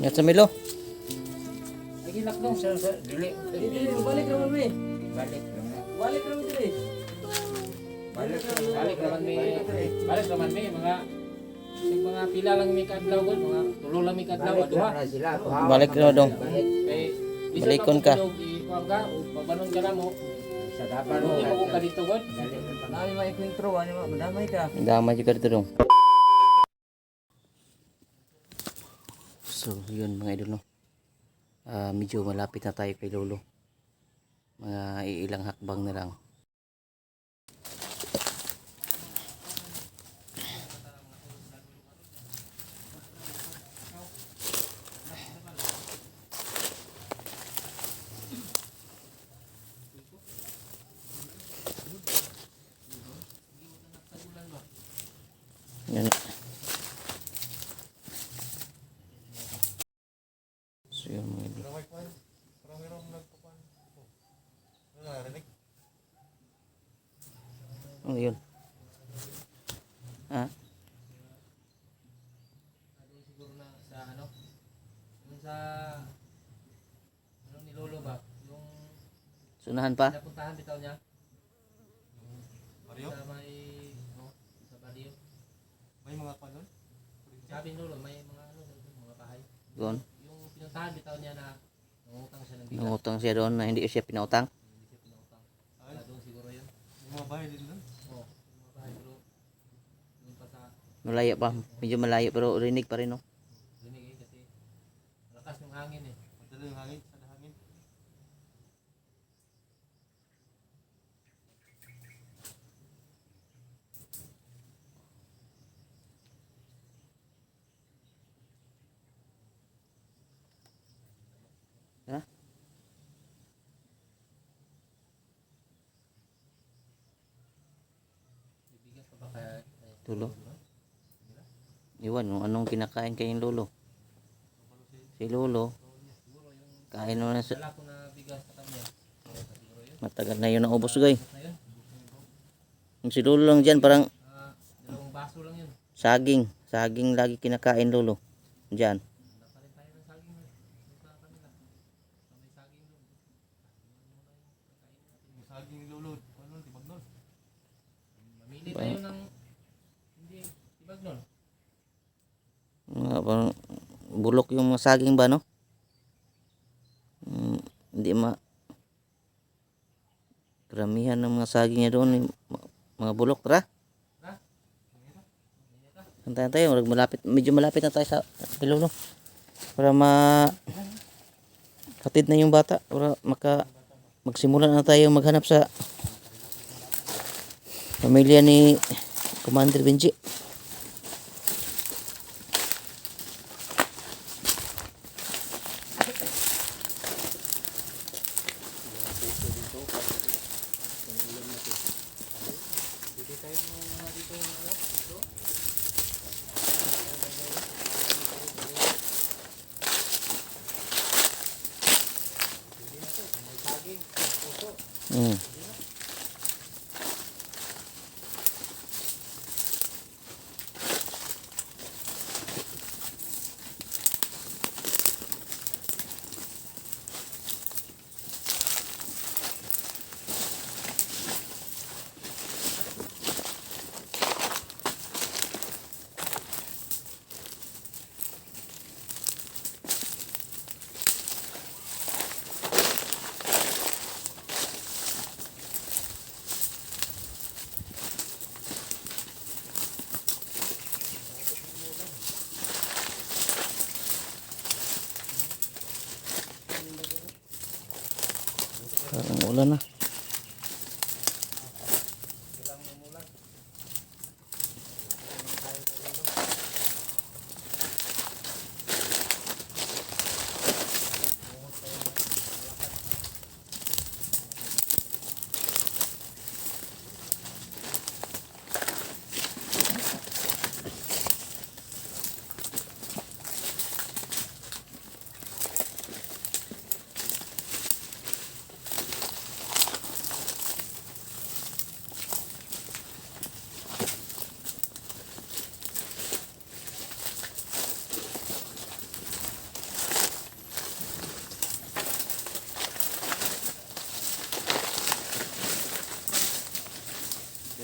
Ingat sa Milo. Lagi. Sa sa dili. Dili, balik naman mi. Balik. Balik naman dili. Balik balik naman mi. Balik naman mi mga yung mga pila lang mi kadlaw gud, mga tulo lang mi kadlaw duha. Balik na dong. Kay bisa Balikon ka. ikuan ka, ka na mo. Sa dapan mo ko ka dito gud. Nami may intro, ano mo, madamay ka. Dama juga dito dong. So, yun mga idol no. Ah, medyo malapit na tayo kay Lolo. Mga iilang hakbang na lang. Yan. So yun mga idol. Ano yun? Ha? siguro na sa ano yung sa ano ni Lolo ba yung Sunahan pa? napuntahan bitaw niya Mario? sa may no, sa Badio May mga pa doon? sabi ni Lolo may mga ano doon, mga bahay Doon. yung pinuntahan bitaw niya na nangutang siya ng bigas Nangutang siya doon na hindi siya pinautang. hindi siya pinautang Ay, Kaya doon siguro yun may mga bahay din doon? oo yung mga bahay pero doon pa sa Malaya pa. Medyo malayo pero rinig pa rin no. linig eh kasi malakas yung hangin eh Madala yung hangin, sana hangin. Ha? may bigas pa ba kaya eh, Tulo. Iwan kung anong kinakain kay Lolo. Si Lolo, kain mo na sa... Matagal na yun naubos Yung si Lolo lang dyan parang Ah, saging. Saging lagi kinakain Lolo. Dyan. Nakarin tayo ng saging na. Sa kanila. Sa may saging doon. Yung saging lulod, ano, tibag doon. Mamili tayo ng hindi tibag nun. Mga parang bulok yung mga saging ba no? Mm, hindi ma... Karamihan ng mga saging niya doon, mga bulok, tara. Antayin tayo, malapit, medyo malapit na tayo sa kay Lolo. Para ma... Hatid na yung bata, para maka... Magsimula na tayo maghanap sa pamilya ni Commander Benji. Mm. Parang ulan na.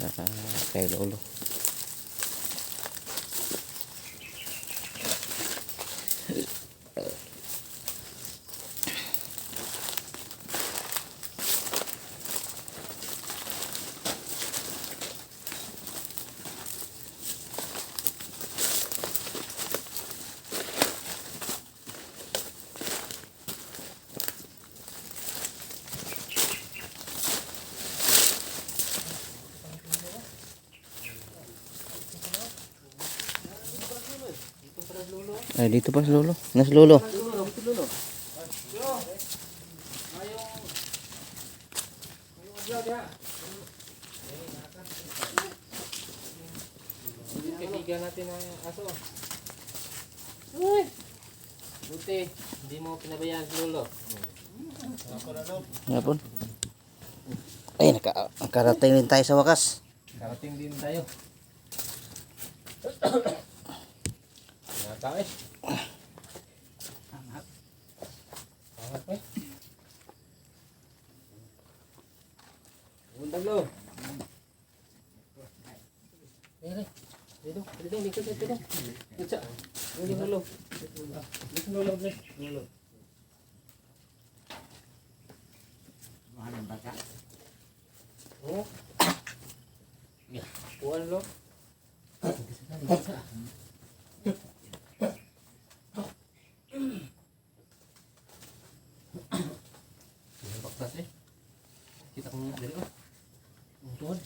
Sa kay lolo. Ay, dito pa si lolo. Nas lolo. Kaibigan natin ang aso. Uy! Buti, hindi mo pinabayaan si Lolo. Nga po. Ay, naka, nakarating din tayo sa wakas. Karating din tayo. Nata eh. Angat. Angat eh. Bundag lo. Mere. Dito, dito, dito, dito, dito. Hindi mo lo. Dito mo lo, dito. Lo. Oh. Ya, kuan lo. Baktas eh. Kita ko dari ko. Untuan.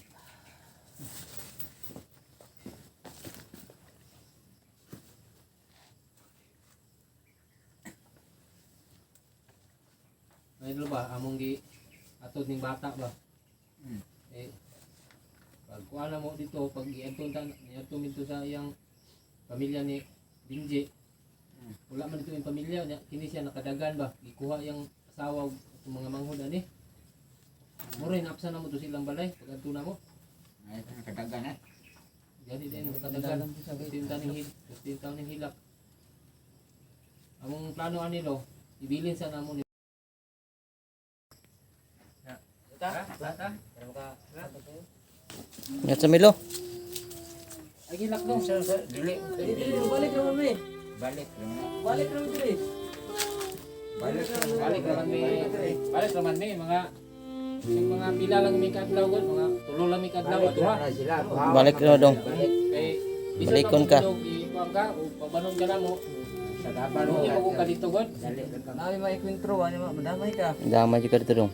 Ay lo ba among gi atod ning bata ba? Eh pag kuha na mo dito pag iadto ta iadto minto sa iyang pamilya ni Binji. Wala man dito yung pamilya niya kini siya nakadagan ba? Gikuha yang asawa ug mga manghod ani. Mura napsa na mo to silang balay pag adto na mo. Ay, kadagan eh. Jadi din nakadagan sa tinta ning hil, tinta ning hilak. Among plano ani lo, ibilin sa namo ni Yan sa Milo. Ay gilak dong. Dili. Dili, balik naman mi. Balik lang. Balik naman dili. Balik balik naman mi. Balik naman mi mga yung mga pila lang mi kadlaw gud, mga tulo lang mi kadlaw duha. Balik na dong. Kay bisan Balikon ka. tulog, ikuan ka o pagbanon ka na mo. Sa dapan Hindi mo ko ka dito gud. Dali. Nami maikwentro, ano ma, madamay ka. Dama juga dito dong.